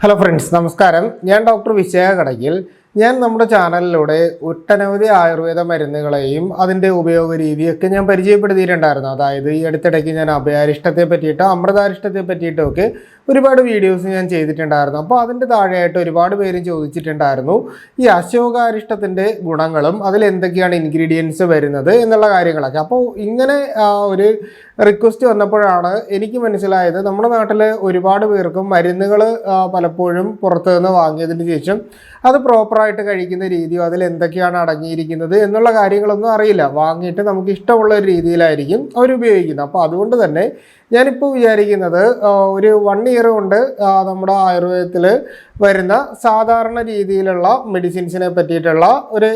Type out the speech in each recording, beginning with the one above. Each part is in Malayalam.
ഹലോ ഫ്രണ്ട്സ് നമസ്കാരം. ഞാൻ ഡോക്ടർ വിജയ കടകിൽ ഞാൻ നമ്മുടെ ചാനലിലൂടെ ഒട്ടനവധി ആയുർവേദ മരുന്നുകളെയും അതിന്റെ ഉപയോഗ രീതിയൊക്കെ ഞാൻ പരിചയപ്പെടുത്തിയിട്ടുണ്ടായിരുന്നു. അതായത് ഈ അടുത്തിടയ്ക്ക് ഞാൻ അഭയാരിഷ്ടത്തെ പറ്റിയിട്ടോ അമൃതാരിഷ്ടത്തെ പറ്റിയിട്ടോ ഒക്കെ ഒരുപാട് വീഡിയോസ് ഞാൻ ചെയ്തിട്ടുണ്ടായിരുന്നു. അപ്പോൾ അതിന്റെ താഴെയായിട്ട് ഒരുപാട് പേരും ചോദിച്ചിട്ടുണ്ടായിരുന്നു ഈ അശോകാരിഷ്ടത്തിന്റെ ഗുണങ്ങളും അതിൽ എന്തൊക്കെയാണ് ഇൻഗ്രീഡിയൻസ് വരുന്നത് എന്നുള്ള കാര്യങ്ങളൊക്കെ. അപ്പോൾ ഇങ്ങനെ ഒരു റിക്വസ്റ്റ് വന്നപ്പോഴാണ് എനിക്ക് മനസ്സിലായത് നമ്മുടെ നാട്ടിൽ ഒരുപാട് പേർക്കും മരുന്നുകൾ പലപ്പോഴും പുറത്തു നിന്ന് വാങ്ങിയതിന് ശേഷം അത് പ്രോപ്പറായിട്ട് കഴിക്കുന്ന രീതിയോ അതിൽ എന്തൊക്കെയാണ് അടങ്ങിയിരിക്കുന്നത് എന്നുള്ള കാര്യങ്ങളൊന്നും അറിയില്ല. വാങ്ങിയിട്ട് നമുക്ക് ഇഷ്ടമുള്ള ഒരു രീതിയിലായിരിക്കും അവർ ഉപയോഗിക്കുന്നത്. അപ്പോൾ അതുകൊണ്ട് തന്നെ ഞാനിപ്പോൾ വിചാരിക്കുന്നത് ഒരു വൺ ഇയർ കൊണ്ട് നമ്മുടെ ആയുർവേദത്തിൽ വരുന്ന സാധാരണ രീതിയിലുള്ള മെഡിസിൻസിനെ പറ്റിയിട്ടുള്ള ഒരു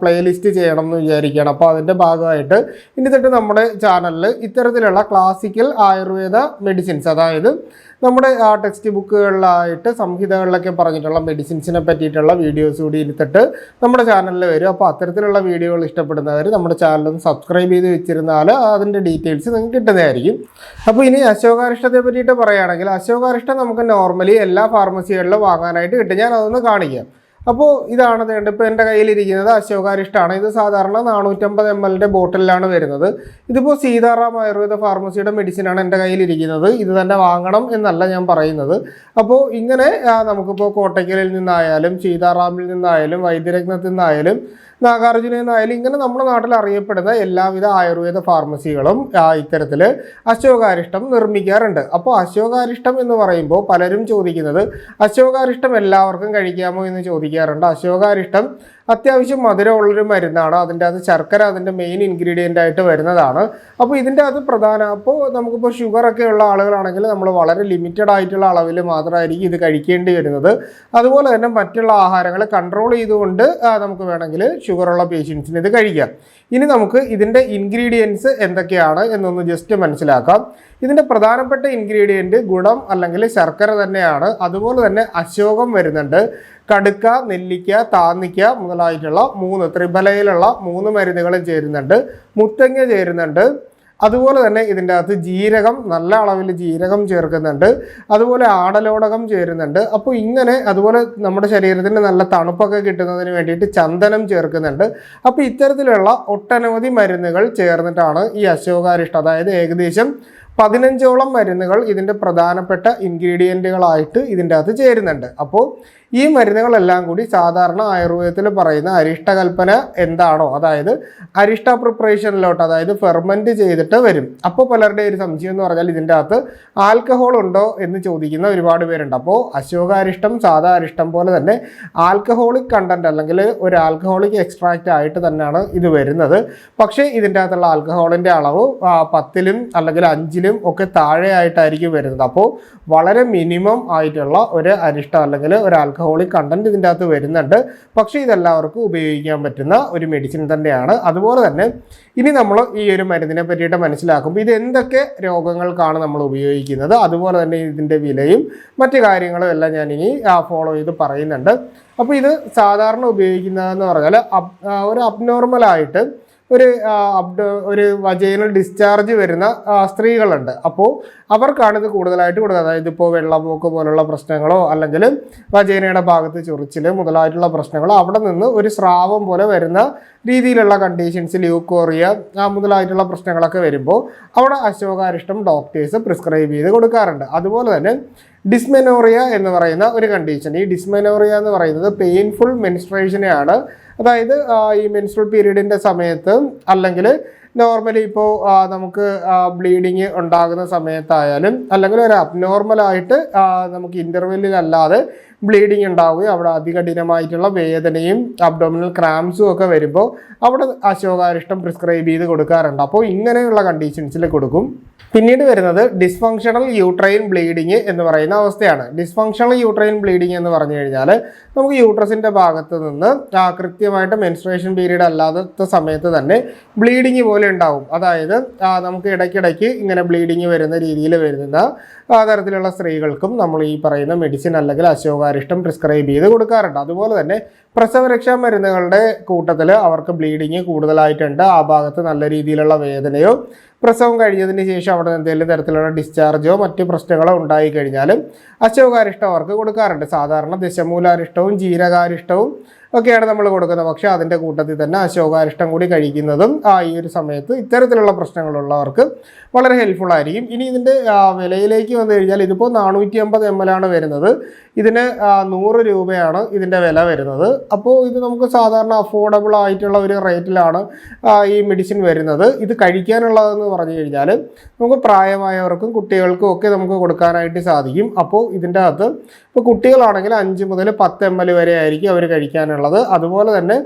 പ്ലേലിസ്റ്റ് ചെയ്യണം എന്ന് വിചാരിക്കുകയാണ്. അപ്പോൾ അതിന്റെ ഭാഗമായിട്ട് ഇനി തൊട്ട് നമ്മുടെ ചാനലിൽ ഇത്തരത്തിലുള്ള ക്ലാസിക്കൽ ആയുർവേദ മെഡിസിൻസ് അതായത് നമ്മുടെ ടെക്സ്റ്റ് ബുക്കുകളിലായിട്ട് സംഹിതകളിലൊക്കെ പറഞ്ഞിട്ടുള്ള മെഡിസിൻസിനെ പറ്റിയിട്ടുള്ള വീഡിയോസ് കൂടി ഇരുത്തിട്ട് നമ്മുടെ ചാനലിൽ വരും. അപ്പോൾ അത്തരത്തിലുള്ള വീഡിയോകൾ ഇഷ്ടപ്പെടുന്നവർ നമ്മുടെ ചാനൽ ഒന്ന് സബ്സ്ക്രൈബ് ചെയ്ത് വെച്ചിരുന്നാൽ അതിന്റെ ഡീറ്റെയിൽസ് നിങ്ങൾക്ക് കിട്ടുന്നതായിരിക്കും. അപ്പോൾ ഇനി അശോകാരിഷ്ടത്തെ പറ്റിയിട്ട് പറയുകയാണെങ്കിൽ അശോകാരിഷ്ടം നമുക്ക് നോർമലി എല്ലാ ഫാർമസികളിലും വാങ്ങാനായിട്ട് കിട്ടും. ഞാൻ അതൊന്ന് കാണിക്കാം. അപ്പോൾ ഇതാണ് വേണ്ട ഇപ്പോൾ എന്റെ കയ്യിലിരിക്കുന്നത് അശോകാരിഷ്ടമാണ്. ഇത് സാധാരണ നാനൂറ്റമ്പത് എം എല്ലിന്റെ ബോട്ടിലാണ് വരുന്നത്. ഇതിപ്പോൾ സീതാറാം ആയുർവേദ ഫാർമസിയുടെ മെഡിസിനാണ് എന്റെ കയ്യിലിരിക്കുന്നത്. ഇത് തന്നെ വാങ്ങണം എന്നല്ല ഞാൻ പറയുന്നത്. അപ്പോൾ ഇങ്ങനെ നമുക്കിപ്പോൾ കോട്ടയ്ക്കലിൽ നിന്നായാലും സീതാറാമിൽ നിന്നായാലും വൈദ്യരത്നത്തിൽ നിന്നായാലും നാഗാർജുനയിൽ എന്നായാലും ഇങ്ങനെ നമ്മുടെ നാട്ടിൽ അറിയപ്പെടുന്ന എല്ലാവിധ ആയുർവേദ ഫാർമസികളും ഇത്തരത്തിൽ അശോകാരിഷ്ടം നിർമ്മിക്കാറുണ്ട്. അപ്പോൾ അശോകാരിഷ്ടം എന്ന് പറയുമ്പോൾ പലരും ചോദിക്കുന്നത് അശോകാരിഷ്ടം എല്ലാവർക്കും കഴിക്കാമോ എന്ന് ചോദിക്കാറുണ്ട്. അശോകാരിഷ്ടം അത്യാവശ്യം മധുരമുള്ളൊരു മരുന്നാണ്. അതിന്റെ അത് ശർക്കര അതിന്റെ മെയിൻ ഇൻഗ്രീഡിയന്റ് ആയിട്ട് വരുന്നതാണ്. അപ്പോൾ ഇതിന്റെ അത് പ്രധാന അപ്പോൾ നമുക്കിപ്പോൾ ഷുഗറൊക്കെ ഉള്ള ആളുകളാണെങ്കിൽ നമ്മൾ വളരെ ലിമിറ്റഡ് ആയിട്ടുള്ള അളവിൽ മാത്രമായിരിക്കും ഇത് കഴിക്കേണ്ടി വരുന്നത്. അതുപോലെ തന്നെ മറ്റുള്ള ആഹാരങ്ങൾ കൺട്രോൾ ചെയ്തുകൊണ്ട് നമുക്ക് വേണമെങ്കിൽ ഷുഗറുള്ള പേഷ്യൻസിന് ഇത് കഴിക്കാം. ഇനി നമുക്ക് ഇതിന്റെ ഇൻഗ്രീഡിയൻസ് എന്തൊക്കെയാണ് എന്നൊന്ന് ജസ്റ്റ് മനസ്സിലാക്കാം. ഇതിന്റെ പ്രധാനപ്പെട്ട ഇൻഗ്രീഡിയന്റ് ഗുണം അല്ലെങ്കിൽ ശർക്കര തന്നെയാണ്. അതുപോലെ തന്നെ അശോകം വരുന്നുണ്ട്. കടുക്ക നെല്ലിക്ക താന്നിക്ക മുതലായിട്ടുള്ള മൂന്ന് ത്രിഫലയിലുള്ള മൂന്ന് മരുന്നുകളും ചേരുന്നുണ്ട്. മുത്തങ്ങ ചേരുന്നുണ്ട്. അതുപോലെ തന്നെ ഇതിന്റെ അകത്ത് ജീരകം നല്ല അളവിൽ ജീരകം ചേർക്കുന്നുണ്ട്. അതുപോലെ ആടലോടകം ചേരുന്നുണ്ട്. അപ്പോൾ ഇങ്ങനെ അതുപോലെ നമ്മുടെ ശരീരത്തിന് നല്ല തണുപ്പൊക്കെ കിട്ടുന്നതിന് വേണ്ടിയിട്ട് ചന്ദനം ചേർക്കുന്നുണ്ട്. അപ്പോൾ ഇത്തരത്തിലുള്ള ഒട്ടനവധി മരുന്നുകൾ ചേർന്നിട്ടാണ് ഈ അശോകാരിഷ്ട. അതായത് ഏകദേശം പതിനഞ്ചോളം മരുന്നുകൾ ഇതിന്റെ പ്രധാനപ്പെട്ട ഇൻഗ്രീഡിയന്റുകളായിട്ട് ഇതിന്റെ അകത്ത് ചേരുന്നുണ്ട്. അപ്പോൾ ഈ മരുന്നുകളെല്ലാം കൂടി സാധാരണ ആയുർവേദത്തിൽ പറയുന്ന അരിഷ്ടകൽപ്പന എന്താണോ അതായത് അരിഷ്ട പ്രിപ്പറേഷനിലോട്ട് അതായത് ഫെർമെന്റ് ചെയ്തിട്ട് വരും. അപ്പോൾ പലരുടെ ഒരു സംശയം എന്ന് പറഞ്ഞാൽ ഇതിന്റെ അകത്ത് ആൽക്കഹോൾ ഉണ്ടോ എന്ന് ചോദിക്കുന്ന ഒരുപാട് പേരുണ്ട്. അപ്പോൾ അശോക അരിഷ്ടം സാധാ അരിഷ്ടം പോലെ തന്നെ ആൽക്കഹോളിക് കണ്ടന്റ് അല്ലെങ്കിൽ ഒരു ആൽക്കഹോളിക് എക്സ്ട്രാക്റ്റ് ആയിട്ട് തന്നെയാണ് ഇത് വരുന്നത്. പക്ഷേ ഇതിന്റെ അകത്തുള്ള ആൽക്കഹോളിന്റെ അളവ് പത്തിലും അല്ലെങ്കിൽ അഞ്ചിലും ഒക്കെ താഴെയായിട്ടായിരിക്കും വരുന്നത്. അപ്പോൾ വളരെ മിനിമം ആയിട്ടുള്ള ഒരു അരിഷ്ടം അല്ലെങ്കിൽ ഒരു ആൽക്കഹോളിക് കണ്ടന്റ് ഇതിന്റെ അകത്ത് വരുന്നുണ്ട്. പക്ഷേ ഇതെല്ലാവർക്കും ഉപയോഗിക്കാൻ പറ്റുന്ന ഒരു മെഡിസിൻ തന്നെയാണ്. അതുപോലെ തന്നെ ഇനി നമ്മൾ ഈ ഒരു മരുന്നിനെ പറ്റിയിട്ട് മനസ്സിലാക്കുമ്പോൾ ഇത് എന്തൊക്കെ രോഗങ്ങൾക്കാണ് നമ്മൾ ഉപയോഗിക്കുന്നത്? അതുപോലെ തന്നെ ഇതിന്റെ വിലയും മറ്റു കാര്യങ്ങളും എല്ലാം ഇനി ഫോളോ ചെയ്ത് പറയുന്നുണ്ട്. അപ്പോൾ ഇത് സാധാരണ ഉപയോഗിക്കുന്നതെന്ന് പറഞ്ഞാൽ ഒരു അബ്നോർമലായിട്ട് ഒരു ഒരു വജൈനൽ ഡിസ്ചാർജ് വരുന്ന സ്ത്രീകളുണ്ട്. അപ്പോൾ അവർക്കാണ് ഇത് കൂടുതലായിട്ട് കൊടുക്കുക അതായത് ഇപ്പോൾ വെള്ളപ്പോക്ക് പോലുള്ള പ്രശ്നങ്ങളോ അല്ലെങ്കിൽ വജൈനയുടെ ഭാഗത്ത് ചൊറിച്ചിൽ മുതലായിട്ടുള്ള പ്രശ്നങ്ങളോ അവിടെ നിന്ന് ഒരു സ്രാവം പോലെ വരുന്ന രീതിയിലുള്ള കണ്ടീഷൻസ് ലൂക്കോറിയ മുതലായിട്ടുള്ള പ്രശ്നങ്ങളൊക്കെ വരുമ്പോൾ അവിടെ അശോകാരിഷ്ടം ഡോക്ടേഴ്സ് പ്രിസ്ക്രൈബ് ചെയ്ത് കൊടുക്കാറുണ്ട്. അതുപോലെ തന്നെ ഡിസ്മെനോറിയ എന്ന് പറയുന്ന ഒരു കണ്ടീഷൻ ഈ ഡിസ്മെനോറിയ എന്ന് പറയുന്നത് പെയിൻഫുൾ മെൻസ്ട്രേഷനെയാണ് അതായത് ഈ മെൻസ്ട്രൽ പീരീഡിന്റെ സമയത്ത് അല്ലെങ്കിൽ നോർമലി ഇപ്പോൾ നമുക്ക് ബ്ലീഡിങ് ഉണ്ടാകുന്ന സമയത്തായാലും അല്ലെങ്കിൽ ഒരു അബ്നോർമലായിട്ട് നമുക്ക് ഇന്റർവെല്ലിലല്ലാതെ ബ്ലീഡിങ് ഉണ്ടാവുകയും അവിടെ അതികഠിനമായിട്ടുള്ള വേദനയും അബ്ഡോമിനൽ ക്രാംസും ഒക്കെ വരുമ്പോൾ അവിടെ അശോകാരിഷ്ടം പ്രിസ്ക്രൈബ് ചെയ്ത് കൊടുക്കാറുണ്ട്. അപ്പോൾ ഇങ്ങനെയുള്ള കണ്ടീഷൻസിൽ കൊടുക്കും. പിന്നീട് വരുന്നത് ഡിസ്ഫങ്ഷണൽ യൂട്രൈൻ ബ്ലീഡിങ് എന്ന് പറയുന്ന അവസ്ഥയാണ്. ഡിസ്ഫങ്ഷണൽ യൂട്രൈൻ ബ്ലീഡിങ് എന്ന് പറഞ്ഞു കഴിഞ്ഞാൽ നമുക്ക് യൂട്രസിന്റെ ഭാഗത്ത് നിന്ന് കൃത്യമായിട്ട് മെൻസ്ട്രേഷൻ പീരീഡ് അല്ലാത്ത സമയത്ത് തന്നെ ബ്ലീഡിങ് ഉണ്ടാവും. അതായത് നമുക്ക് ഇടയ്ക്കിടയ്ക്ക് ഇങ്ങനെ ബ്ലീഡിങ് വരുന്ന രീതിയിൽ വരുന്ന തരത്തിലുള്ള സ്ത്രീകൾക്കും നമ്മൾ ഈ പറയുന്ന മെഡിസിൻ അല്ലെങ്കിൽ അശോകാരിഷ്ടം പ്രിസ്ക്രൈബ് ചെയ്ത് കൊടുക്കാറുണ്ട്. അതുപോലെ തന്നെ പ്രസവരക്ഷാ മരുന്നുകളുടെ കൂട്ടത്തിൽ അവർക്ക് ബ്ലീഡിങ് കൂടുതലായിട്ടുണ്ട്. ആ ഭാഗത്ത് നല്ല രീതിയിലുള്ള വേദനയോ പ്രസവം കഴിഞ്ഞതിന് ശേഷം അവിടെ എന്തെങ്കിലും തരത്തിലുള്ള ഡിസ്ചാർജോ മറ്റ് പ്രശ്നങ്ങളോ ഉണ്ടായി കഴിഞ്ഞാലും അശോകാരിഷ്ടം അവർക്ക് കൊടുക്കാറുണ്ട്. സാധാരണ ദശമൂലാരിഷ്ടവും ജീരകാരിഷ്ടവും ഒക്കെയാണ് നമ്മൾ കൊടുക്കുന്നത്. പക്ഷേ അതിന്റെ കൂട്ടത്തിൽ തന്നെ അശോകാരിഷ്ടം കൂടി കഴിക്കുന്നതും ആ ഈ ഒരു സമയത്ത് ഇത്തരത്തിലുള്ള പ്രശ്നങ്ങളുള്ളവർക്ക് വളരെ ഹെൽപ്ഫുൾ ആയിരിക്കും. ഇനി ഇതിന്റെ വിലയിലേക്ക് വന്നു കഴിഞ്ഞാൽ ഇതിപ്പോൾ നാനൂറ്റി അമ്പത് എം എൽ ആണ് വരുന്നത്. ഇതിന് നൂറ് രൂപയാണ് ഇതിന്റെ വില വരുന്നത്. അപ്പോൾ ഇത് നമുക്ക് സാധാരണ അഫോർഡബിൾ ആയിട്ടുള്ള ഒരു റേറ്റിലാണ് ഈ മെഡിസിൻ വരുന്നത്. ഇത് കഴിക്കാനുള്ളതെന്ന് പറഞ്ഞു കഴിഞ്ഞാൽ നമുക്ക് പ്രായമായവർക്കും കുട്ടികൾക്കും ഒക്കെ നമുക്ക് കൊടുക്കാനായിട്ട് സാധിക്കും. അപ്പോൾ ഇതിന്റെ അകത്ത് ഇപ്പോൾ കുട്ടികളാണെങ്കിൽ അഞ്ച് മുതൽ പത്ത് എം എൽ വരെ ആയിരിക്കും അവർ കഴിക്കാനുള്ളത്. അതുപോലെ തന്നെ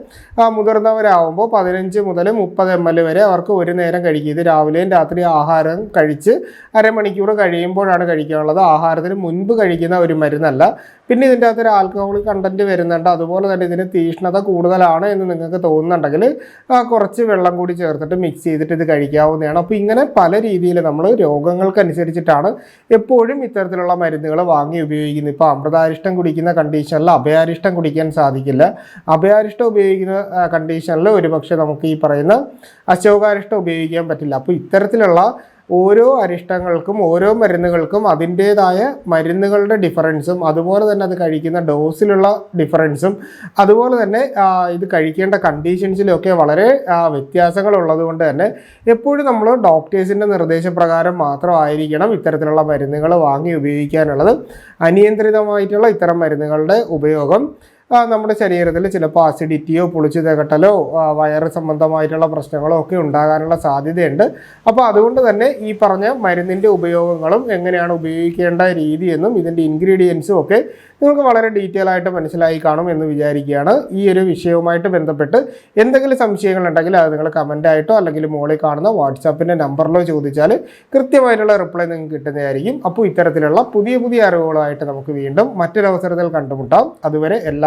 മുതിർന്നവരാകുമ്പോൾ പതിനഞ്ച് മുതൽ മുപ്പത് എം എൽ വരെ അവർക്ക് ഒരു നേരം കഴിക്കും. ഇത് രാവിലെയും രാത്രിയും ആഹാരം കഴിച്ച് അരമണിക്കൂർ കഴിയുമ്പോഴാണ് കഴിക്കാനുള്ളത്. ആഹാരത്തിന് മുൻപ് കഴിക്കുന്ന ഒരു മരുന്നല്ല. പിന്നെ ഇതിന്റെ അകത്ത് ഒരു ആൽക്കഹോൾ കണ്ടന്റ് വരുന്നുണ്ട്. അതുപോലെ തന്നെ ഇതിന് തീഷ്ണത കൂടുതലാണ് എന്ന് നിങ്ങൾക്ക് തോന്നുന്നുണ്ടെങ്കിൽ കുറച്ച് വെള്ളം കൂടി ചേർത്തിട്ട് മിക്സ് ചെയ്തിട്ട് ഇത് കഴിക്കാവുന്നതാണ്. അപ്പോൾ ഇങ്ങനെ പല രീതിയിൽ നമ്മൾ രോഗങ്ങൾക്കനുസരിച്ചിട്ടാണ് എപ്പോഴും ഇത്തരത്തിലുള്ള മരുന്നുകൾ വാങ്ങി ഉപയോഗിക്കുന്നത്. ഇപ്പോൾ അമൃതാരിഷ്ടം കുടിക്കുന്ന കണ്ടീഷനിൽ അഭയാരിഷ്ടം കുടിക്കാൻ സാധിക്കില്ല. അഭയാരിഷ്ടം ഉപയോഗിക്കുന്ന കണ്ടീഷനിൽ ഒരുപക്ഷെ നമുക്ക് ഈ പറയുന്ന അശോകാരിഷ്ടം ഉപയോഗിക്കാൻ പറ്റില്ല. അപ്പോൾ ഇത്തരത്തിലുള്ള ഓരോ അരിഷ്ടങ്ങൾക്കും ഓരോ മരുന്നുകൾക്കും അതിന്റേതായ മരുന്നുകളുടെ ഡിഫറൻസും അതുപോലെ തന്നെ അത് കഴിക്കുന്ന ഡോസിലുള്ള ഡിഫറൻസും അതുപോലെ തന്നെ ഇത് കഴിക്കേണ്ട കണ്ടീഷൻസിലൊക്കെ വളരെ വ്യത്യാസങ്ങൾ ഉള്ളതുകൊണ്ട് കൊണ്ട് തന്നെ എപ്പോഴും നമ്മൾ ഡോക്ടേഴ്സിന്റെ നിർദ്ദേശപ്രകാരം മാത്രമായിരിക്കണം ഇത്തരത്തിലുള്ള മരുന്നുകൾ വാങ്ങി ഉപയോഗിക്കാനുള്ളത്. അനിയന്ത്രിതമായിട്ടുള്ള ഇത്തരം മരുന്നുകളുടെ ഉപയോഗം നമ്മുടെ ശരീരത്തിൽ ചിലപ്പോൾ അസിഡിറ്റിയോ പുളിച്ചു തകട്ടലോ വയറ് സംബന്ധമായിട്ടുള്ള പ്രശ്നങ്ങളോ ഒക്കെ ഉണ്ടാകാനുള്ള സാധ്യതയുണ്ട്. അപ്പോൾ അതുകൊണ്ട് തന്നെ ഈ പറഞ്ഞ മരുന്നിന്റെ ഉപയോഗങ്ങളും എങ്ങനെയാണ് ഉപയോഗിക്കേണ്ട രീതിയെന്നും ഇതിന്റെ ഇൻഗ്രീഡിയൻസും ഒക്കെ നിങ്ങൾക്ക് വളരെ ഡീറ്റെയിൽ ആയിട്ട് മനസ്സിലായി കാണും എന്ന് വിചാരിക്കുകയാണ്. ഈ ഒരു വിഷയവുമായിട്ട് ബന്ധപ്പെട്ട് എന്തെങ്കിലും സംശയങ്ങൾ ഉണ്ടെങ്കിൽ അത് നിങ്ങൾ കമന്റായിട്ടോ അല്ലെങ്കിൽ മുകളിൽ കാണുന്ന വാട്സാപ്പിന്റെ നമ്പറിലോ ചോദിച്ചാൽ കൃത്യമായിട്ടുള്ള റിപ്ലൈ നിങ്ങൾക്ക് കിട്ടുന്നതായിരിക്കും. അപ്പോൾ ഇത്തരത്തിലുള്ള പുതിയ പുതിയ അറിവുകളായിട്ട് നമുക്ക് വീണ്ടും മറ്റൊരവസരത്തിൽ കണ്ടുമുട്ടാം. അതുവരെ